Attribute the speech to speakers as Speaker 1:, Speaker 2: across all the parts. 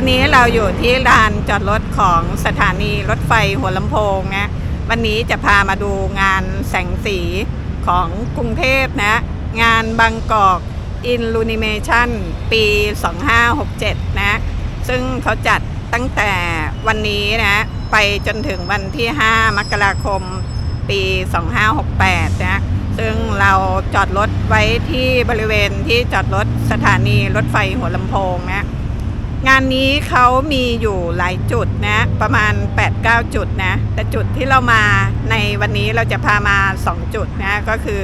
Speaker 1: อนนี้เราอยู่ที่ลานจอดรถของสถานีรถไฟหัวลำโพงนะวันนี้จะพามาดูงานแสงสีของกรุงเทพนะ งานบางกอกอินลูนิเมชันปี 2567 นะ ซึ่งเขาจัดตั้งแต่วันนี้นะไปจนถึงวันที่ 5 มกราคมปี 2568 นะ ซึ่งเราจอดรถไว้ที่บริเวณที่จอดรถสถานีรถไฟหัวลำโพงนะ งานนี้เขามีอยู่หลายจุดนะ ประมาณ 8-9 จุดนะ แต่จุดที่เรามาในวันนี้เราจะพามา 2 จุดนะ ก็คือ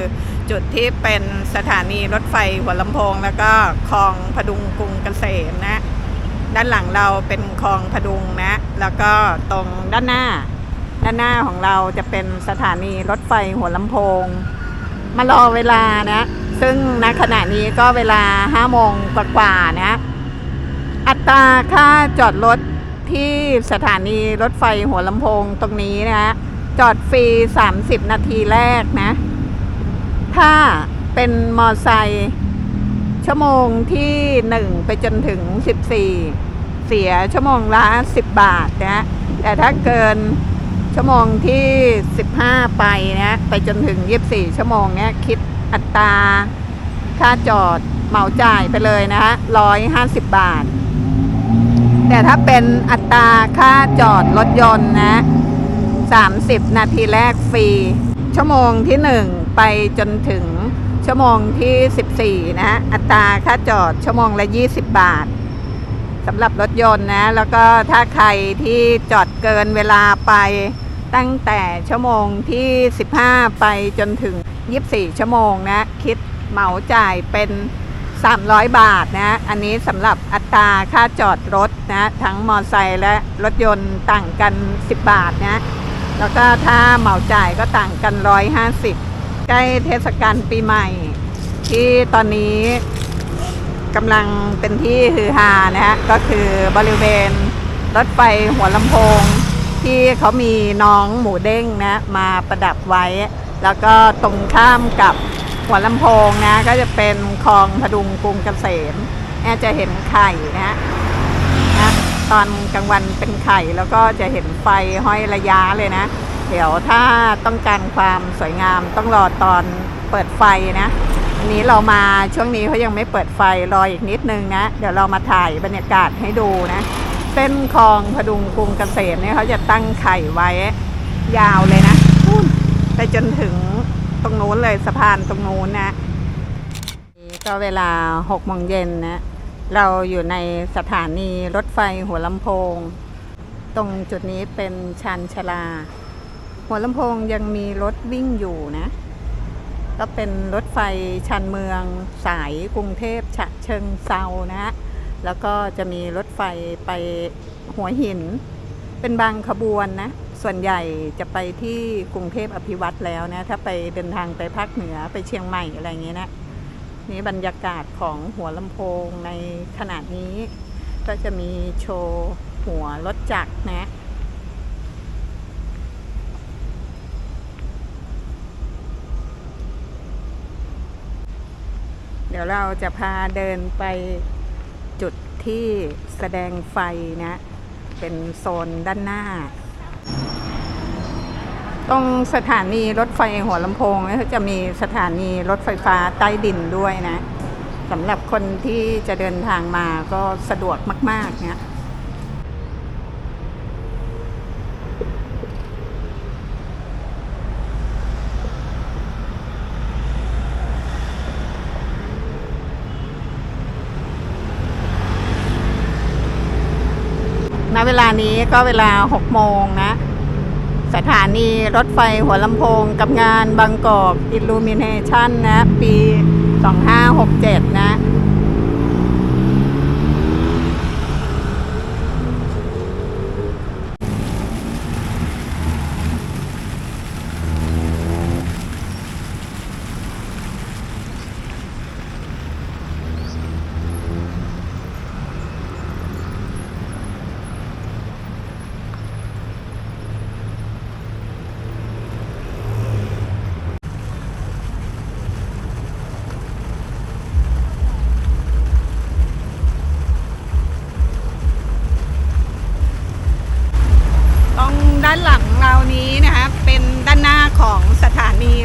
Speaker 1: จุดที่เป็นสถานีรถไฟหัวลำโพง แล้วก็คลองพดุงกรุงเกษมนะ ด้านหลังเราเป็นคลองพดุงนะ แล้วก็ตรงด้านหน้า ด้านหน้าของเราจะเป็นสถานีรถไฟหัวลำโพง มารอเวลานะ ซึ่งณขณะนี้ก็เวลา5โมงกว่าๆนะ อัตราค่าจอดรถที่สถานีรถไฟหัวลำโพงตรงนี้นะ จอดฟรี 30 นาทีแรกนะ ถ้าเป็นมอไซค์ชั่วโมงที่ 1 ไปจนถึง 14 เสียชั่วโมงละ 10 บาทนะ แต่ถ้าเกินชั่วโมงที่ 15 ไปนะไปจนถึง 24 ชั่วโมงเนี้ยคิดอัตราค่าจอดเหมาจ่ายไปเลยนะฮะ150 บาท แต่ถ้าเป็นอัตราค่าจอดรถยนต์นะ 30 นาทีแรกฟรี ชั่วโมงที่ 1 ไปจนถึงชั่วโมงที่ 14 นะอัตราค่าจอดชั่วโมงละ 20 บาทสำหรับรถยนต์นะ แล้วก็ถ้าใครที่จอดเกินเวลาไปตั้งแต่ชั่วโมงที่ 15 ไปจนถึง 24 ชั่วโมงนะ คิดเหมาจ่ายเป็น 300 บาทนะอันนี้สำหรับอัตราค่าจอดรถนะทั้งมอไซค์และรถยนต์ต่างกัน 10 บาทนะแล้วก็ถ้าเหมาจ่ายก็ต่างกัน 150 ใกล้เทศกาลปีใหม่ ที่ตอนนี้กำลังเป็นที่ฮือฮานะฮะก็คือบริเวณรถไฟหัวลำโพง ที่เขามีน้องหมูเด้งนะมาประดับไว้ แล้วก็ตรงข้ามกับ หัวลำโพงนะ ก็จะเป็นคลองพดุงกรุงเกษมเนี่ยจะเห็นไข่นะนะตอนกลางวันเป็นไข่แล้วก็จะเห็นไฟห้อยระยะเลยนะ เดี๋ยวถ้าต้องการความสวยงามต้องรอตอนเปิดไฟนะอันนี้เรามาช่วงนี้เขายังไม่เปิดไฟรออีกนิดนึงนะ เดี๋ยวเรามาถ่ายบรรยากาศให้ดูนะ เส้นคลองพดุงกรุงเกษมเนี่ยเขาจะตั้งไข่ไว้ยาวเลยนะไปจนถึง นู้นเลยสะพานตรงนู้นนะก็เวลา6โมงเย็นนะเราอยู่ในสถานีรถไฟหัวลำโพง ตรงจุดนี้เป็นชานชลา หัวลำโพงยังมีรถวิ่งอยู่นะ ก็เป็นรถไฟชานเมืองสายกรุงเทพฉะเชิงเซานะ แล้วก็จะมีรถไฟไปหัวหิน เป็นบางขบวนนะ ส่วนใหญ่จะไปที่กรุงเทพอภิวัตแล้วนะ ถ้าไปเดินทางไปภาคเหนือไปเชียงใหม่อะไรอย่างเงี้ยนะ นี่บรรยากาศของหัวลำโพงในขณะนี้ ก็จะมีโชว์หัวรถจักรนะ เดี๋ยวเราจะพาเดินไปจุดที่แสดงไฟนะ เป็นโซนด้านหน้า ตรงสถานีรถไฟหัวลำโพงเนี่ยเขาจะมีสถานีรถไฟฟ้าใต้ดินด้วยนะสำหรับคนที่จะเดินทางมาก็สะดวกมาก ๆ เนี่ยณเวลานี้ก็เวลา 6 โมงนะ สถานีรถไฟหัวลำโพงกับงานบางกอกอิลูมิเนชันนะ ปี 2567 นะ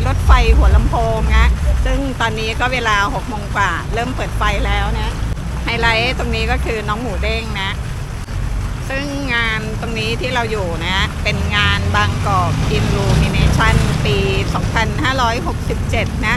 Speaker 1: น ถไฟหัวลำโพงนะซึ่งตอ นี้ก็เวลา6โมงกว่า เริ่มเปิดไฟแล้วนะไฮไลท์ตรงนี้ก็คือน้องหมูเด้งนะ ซึ่งงานตรงนี้ที่เราอยู่นะ เป็นงานบางกอกอินลูมิเนชันปี 2567 นะ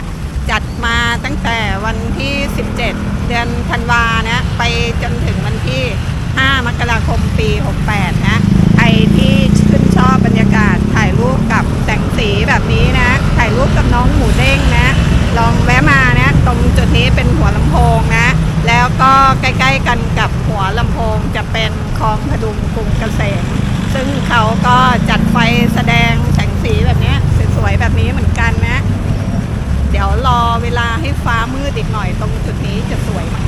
Speaker 1: จัดมาตั้งแต่วันที่ 17 เดือนธันวานะ ไปจนถึงวันที่ 5 มกราคมปี 68 นะใครที่ชื่นชอบบรรยากาศถ่ายรูปกับแสงสีแบบนี้นะ ถ่ายรูปกับน้องหมูเด้งนะ ลองแวะมานะตรงจุดนี้เป็นหัวลำโพงนะ แล้วก็ใกล้ๆกันกับหัวลำโพงจะเป็นคลองพดุงกรุงเกษมซึ่งเขาก็จัดไฟแสดงแสงสีแบบนี้สวยๆแบบนี้เหมือนกันนะ เดี๋ยวรอเวลาให้ฟ้ามืดอีกหน่อยตรงจุดนี้จะสวยมาก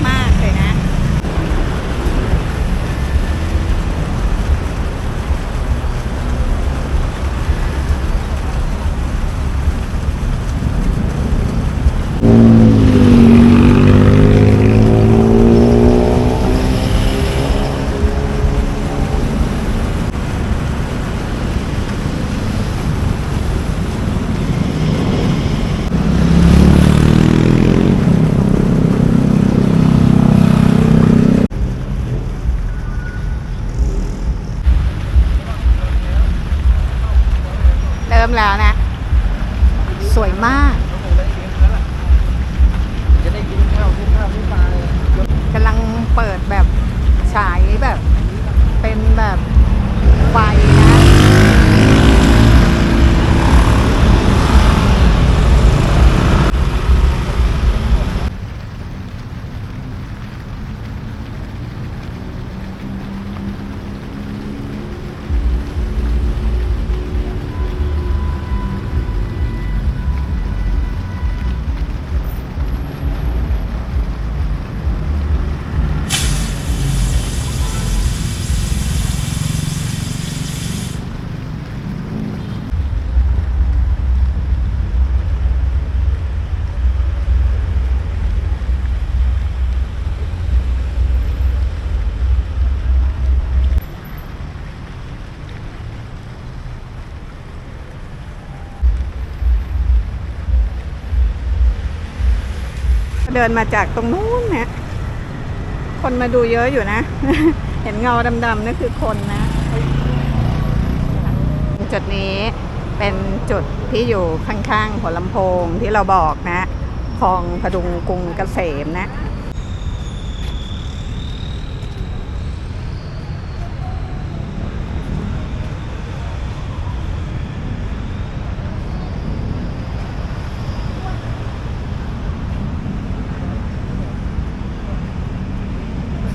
Speaker 1: เดิ
Speaker 2: น
Speaker 1: มาจากตรงนู้นเนะคนมาดูเยอะอยู่นะ เห็นเงาดำๆนั่นคือคนนะ จุดนี้เป็นจุดที่อยู่ข้างๆหัวลำโพงที่เราบอกนะคลองพดุงกรุงเกษมนะ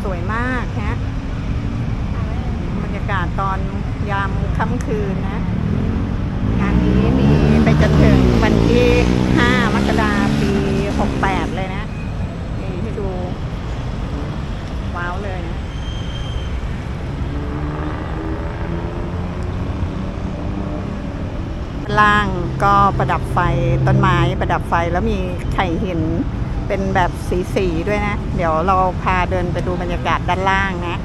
Speaker 1: สวยมากฮะบรรยากาศตอนยามค่ำคืนนะ งานนี้มีไปจนถึงวันที่ 5 มกราปี 68 เลยนะนี่ให้ดู ว้าวเลยนะ ล่างก็ประดับไฟต้นไม้ประดับไฟแล้วมีไข่หินเป็นแบบสีๆด้วยนะ เดี๋ยวเราพาเดินไปดูบรรยากาศด้านล่างนะ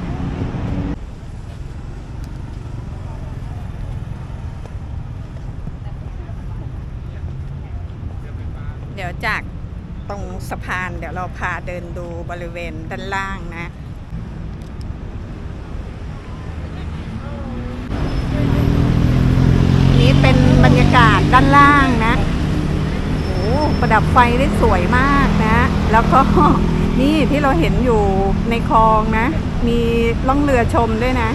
Speaker 1: เดี๋ยวจากตรงสะพานเดี๋ยวเราพาเดินดูบริเวณด้านล่างนะ นี้เป็นบรรยากาศ ด้านล่างนะโอ้ประดับไฟได้สวยมากนะ แล้วก็นี่ที่เราเห็นอยู่ในคลองนะ มีล่องเรือชมด้วยนะ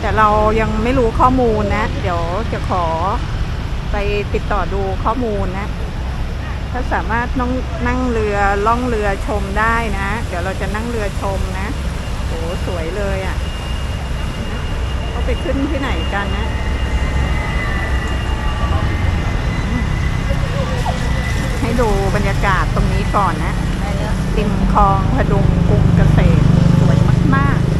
Speaker 1: แต่เรายังไม่รู้ข้อมูลนะ เดี๋ยวจะขอไปติดต่อดูข้อมูลนะ ถ้าสามารถนั่งนั่งเรือล่องเรือชมได้นะ เดี๋ยวเราจะนั่งเรือชมนะโอ้สวยเลยอะ่ะเขาไปขึ้นที่ไหนกันนะ ให้ ดูบรรยากาศตรงนี้ก่อนนะติมคลองพดุงกรุงเกษตรสวยมากๆ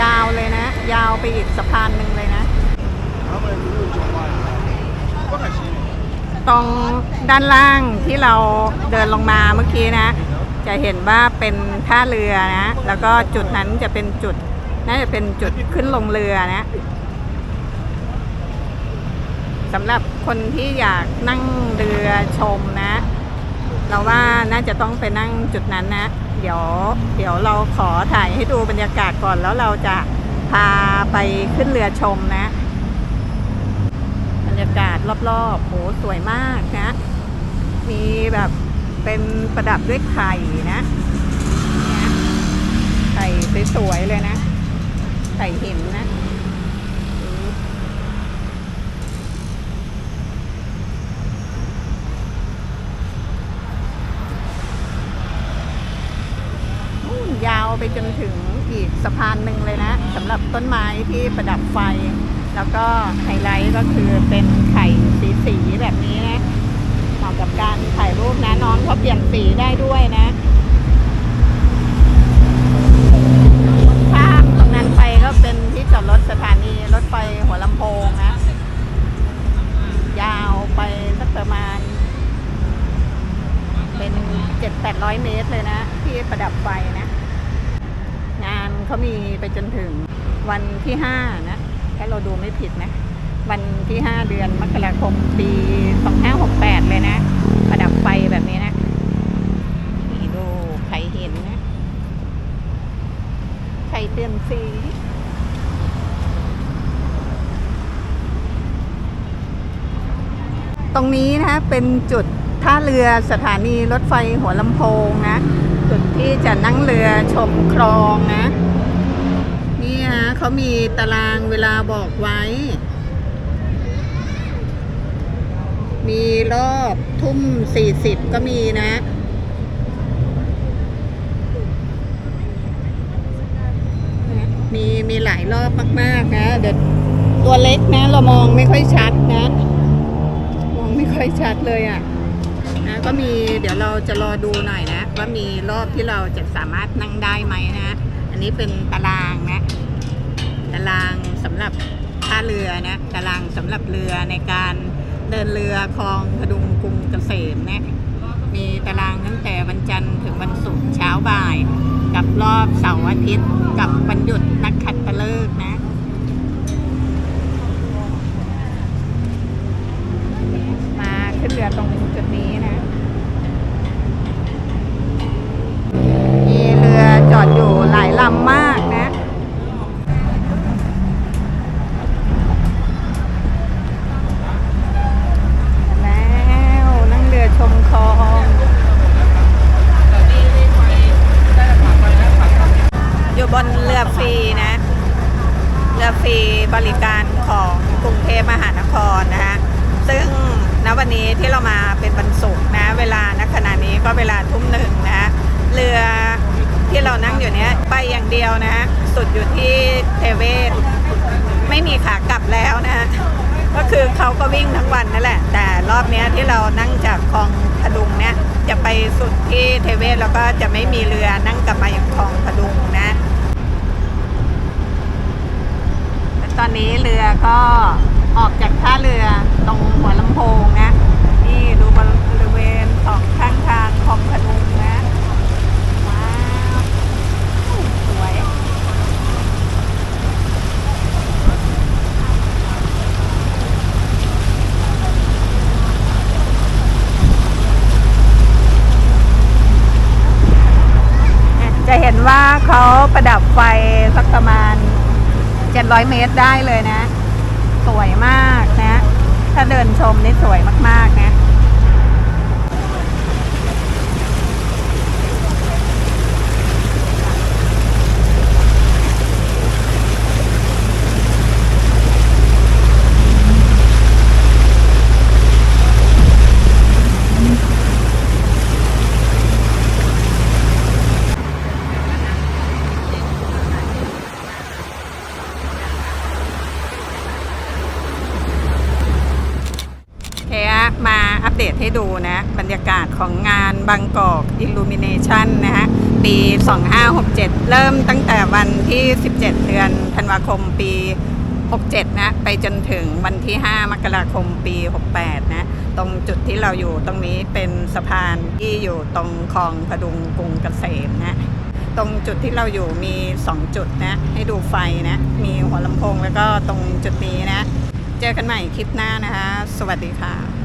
Speaker 1: ยาวเลยนะ ยาวไปอีกสะพานหนึ่งเลยนะ ตรงด้านล่างที่เราเดินลงมาเมื่อกี้นะ จะเห็นว่าเป็นท่าเรือนะ แล้วก็จุดนั้นจะเป็นจุด น่าจะเป็นจุดขึ้นลงเรือนะ สำหรับคนที่อยากนั่งเรือชมนะ เราว่าน่าจะต้องไปนั่งจุดนั้นนะ เดี๋ยวเดี๋ยวเราขอถ่ายให้ดูบรรยากาศก่อนแล้วเราจะพาไปขึ้นเรือชมนะ บรรยากาศรอบๆโหสวยมากนะ มีแบบเป็นประดับด้วยไข่นะไข่สวยๆเลยนะ ไข่หินนะนู่นยาว ไปจนถึงอีกสะพานหนึ่งเลยนะสำหรับต้นไม้ที่ประดับไฟ แล้วก็ไฮไลท์ก็คือเป็นไข่สีๆแบบนี้นะเหมาะกับการถ่ายรูปนะน้องเขาเปลี่ยนสีได้ด้วยนะข้ามตรงนั้นไปก็เป็นที่จอดรถสถานีรถไฟหัวลำโพงนะ ยาวไปสักประมาณ เป็นเจ็ดแปดร้อยเมตรเลยนะ ที่ประดับไฟนะ เขามีไปจนถึงวันที่ห้านะ ถ้าเราดูไม่ผิดนะ วันที่5เดือนมกราคมปี2568เลยนะ ประดับไฟแบบนี้นะนี่ดูใครเห็นนะใครเปลี่ยนสีตรงนี้นะเป็นจุดท่าเรือสถานีรถไฟหัวลำโพงนะ จุดที่จะนั่งเรือชมคลองนะ เขามีตารางเวลาบอกไว้ มีรอบทุ่มสี่สิบก็มีนะมีมีหลายรอบมาก ๆ นะ เดี๋ยวตัวเล็กนะ เรามองไม่ค่อยชัดนะ มองไม่ค่อยชัดเลยอะ่ะนะก็มีเดี๋ยวเราจะรอดูหน่อยนะ ว่ามีรอบที่เราจะสามารถนั่งได้ไหมนะ อันนี้เป็นตารางนะ ตารางสำหรับท่าเรือนะตารางสำหรับเรือในการเดินเรือคลองพดุงกรุงเกษมนะมีตารางตั้งแต่วันจันทร์ถึงวันศุกร์เช้าบ่าย กับรอบเสาร์อาทิตย์กับวันหยุดนักขัตฤกษ์นะมาขึ้นเรือตรงจุดนี้นะ มีเรือจอดอยู่หลายลำมากนะ แล้วนั่งเรือชมคลอง อยู่บนเรือฟรีนะ เรือฟรีบริการของกรุงเทพมหานครนะฮะซึ่งณวันนี้ที่เรามาเป็นวันศุกร์นะ เวลาณขณะนี้ก็เวลาทุ่มหนึ่งนะเรือที่เรานั่งอยู่เนี้ยไปอย่างเดียวนะสุดอยู่ที่เทเวศไม่มีขากลับแล้วนะก็คือเขาก็วิ่งทั้งวันนั่นแหละ แต่รอบนี้ที่เรานั่งจากคลองพดุงเนี่ยจะไปสุดที่เทเวศแล้วก็จะไม่มีเรือนั่งกลับมาอย่างคลองพดุงนะและ ตอนนี้เรือก็ออกจากท่าเรือตรงหัวลำโพงนะ นี่ดูบริเวณสองข้างทางคลองพนุงนะว้าวสวย จะเห็นว่าเขาประดับไฟสักประมาณ 700 เมตรได้เลยนะ สวยมากนะ ถ้าเดินชมนี่สวยมากๆนะ โอเคอะมาอัปเดตให้ดูนะ บรรยากาศของงานบางกอก Illumination นะฮะ ปี 2567 เริ่มตั้งแต่วันที่ 17 เดือนธันวาคมปี 67 นะ ไปจนถึงวันที่ 5 มกราคมปี 68 นะ ตรงจุดที่เราอยู่ตรงนี้เป็นสะพานที่อยู่ตรงคลองพดุงกรุงเกษมนะ ตรงจุดที่เราอยู่มี 2 จุดนะ ให้ดูไฟนะ มีหัวลำโพงแล้วก็ตรงจุดนี้นะ เจอกันใหม่คลิปหน้านะคะ สวัสดีค่ะ